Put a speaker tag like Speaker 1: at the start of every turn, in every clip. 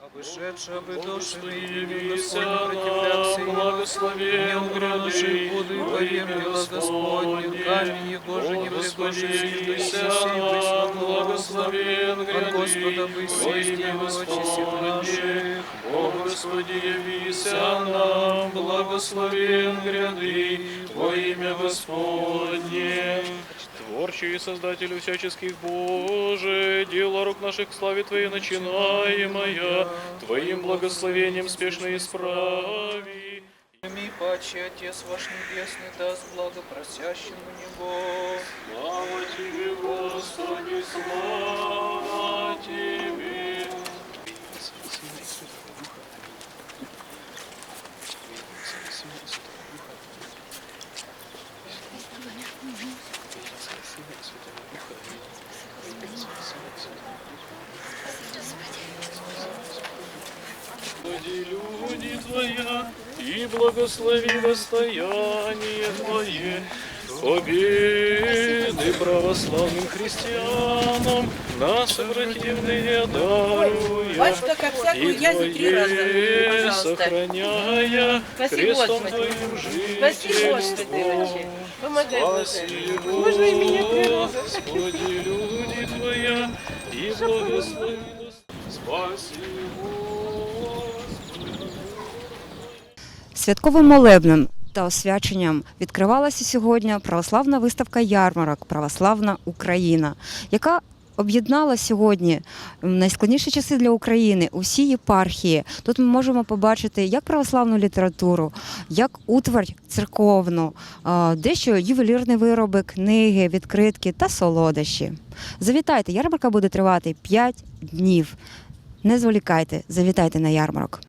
Speaker 1: Обошедший бы души
Speaker 2: Явися
Speaker 1: Господь
Speaker 2: нам,
Speaker 1: противлялся им.
Speaker 2: благословен
Speaker 1: Не угрянувший
Speaker 2: гряды,
Speaker 1: воды
Speaker 2: во
Speaker 1: поемлила
Speaker 2: имя
Speaker 1: Господню,
Speaker 2: Господне.
Speaker 1: камень его же не
Speaker 2: О, Господи,
Speaker 1: пригожий,
Speaker 2: явися
Speaker 1: сей
Speaker 2: нам, благословен
Speaker 1: От
Speaker 2: гряды,
Speaker 1: Господа бы
Speaker 2: во
Speaker 1: сесть
Speaker 2: имя
Speaker 1: его очи
Speaker 2: Господне.
Speaker 1: наших.
Speaker 2: О, Господи, явися нам, благословен гряды, во имя Господне. Творчий и Создателю всяческих Боже, дело рук наших к славе Твоей начинаемая, Твоим благословением спешно исправи.
Speaker 1: Прими паче Отец ваш Небесный даст благо просящему Него.
Speaker 2: Слава Тебе, Господи, слава Тебе. Господи, люди Твоя, и благослови достояние Твое, победы православным христианам, нас обративные даруя,
Speaker 3: Батюшка, как
Speaker 2: и
Speaker 3: всякую язю три раза,
Speaker 2: Твое
Speaker 3: пожалуйста.
Speaker 2: сохраняя,
Speaker 3: Спаси
Speaker 2: крестом
Speaker 3: Господи.
Speaker 2: Твоим жизнь.
Speaker 3: Спаси Господи, Отче. Помогай,
Speaker 2: Спаси,
Speaker 3: Боже. Можно и меня три раза?
Speaker 2: Господи, люди Твоя, и благослови нас. Спаси, Господи.
Speaker 4: Святковим молебнем та освяченням відкривалася сьогодні православна виставка ярмарок Православна Україна, яка об'єднала сьогодні найскладніші часи для України усі єпархії. Тут ми можемо побачити як православну літературу, як утварь церковну, дещо ювелірні вироби, книги, відкритки та солодощі. Завітайте, ярмарка буде тривати 5 днів. Не зволікайте, завітайте на ярмарок.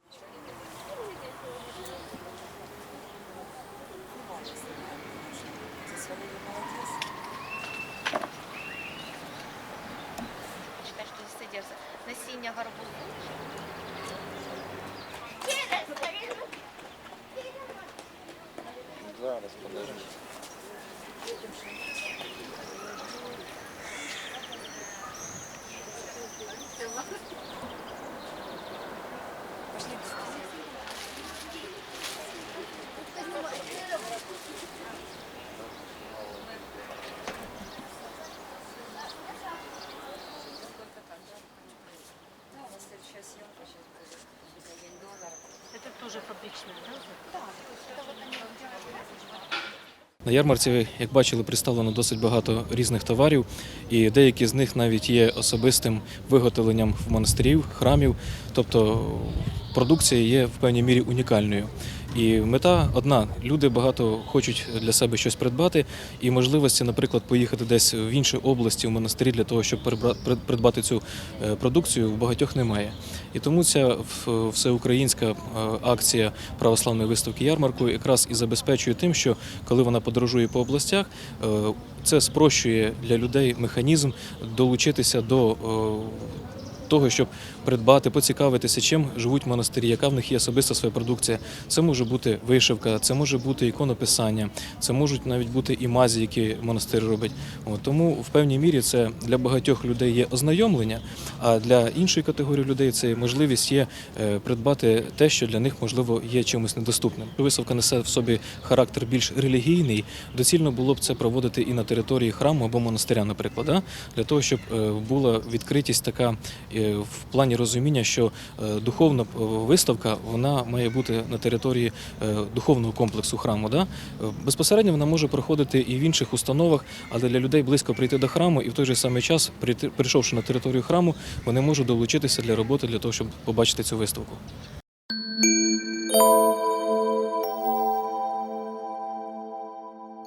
Speaker 5: Это тоже фабричная, да? Да,
Speaker 3: это вот они делают.
Speaker 6: На ярмарці, як бачили, представлено досить багато різних товарів, і деякі з них навіть є особистим виготовленням в монастирів, храмів. Тобто продукція є в певній мірі унікальною. І мета одна: люди багато хочуть для себе щось придбати, і можливості, наприклад, поїхати десь в інші області в монастирі для того, щоб придбати цю е, продукцію, у багатьох немає. І тому ця в- всеукраїнська е, акція православної виставки ярмарку якраз і забезпечує тим, що коли вона подорожує по областях, е, це спрощує для людей механізм долучитися до того, щоб придбати, поцікавитися, чим живуть монастирі, яка в них є особиста своя продукція. Це може бути вишивка, це може бути іконописання, це можуть навіть бути і мазі, які монастир робить. От, тому в певній мірі це для багатьох людей є ознайомлення, а для іншої категорії людей це можливість є е, придбати те, що для них можливо є чимось недоступним. Виставка несе в собі характер більш релігійний. Доцільно було б це проводити і на території храму або монастиря, наприклад, для того, щоб е, була відкритість така е, в плані розуміння, що е, духовна е, виставка вона має бути на території е, духовного комплексу храму. Да? Безпосередньо вона може проходити і в інших установах, але для людей близько прийти до храму і в той же самий час, прийшовши на територію храму, вони можуть долучитися для роботи для того, щоб побачити цю виставку.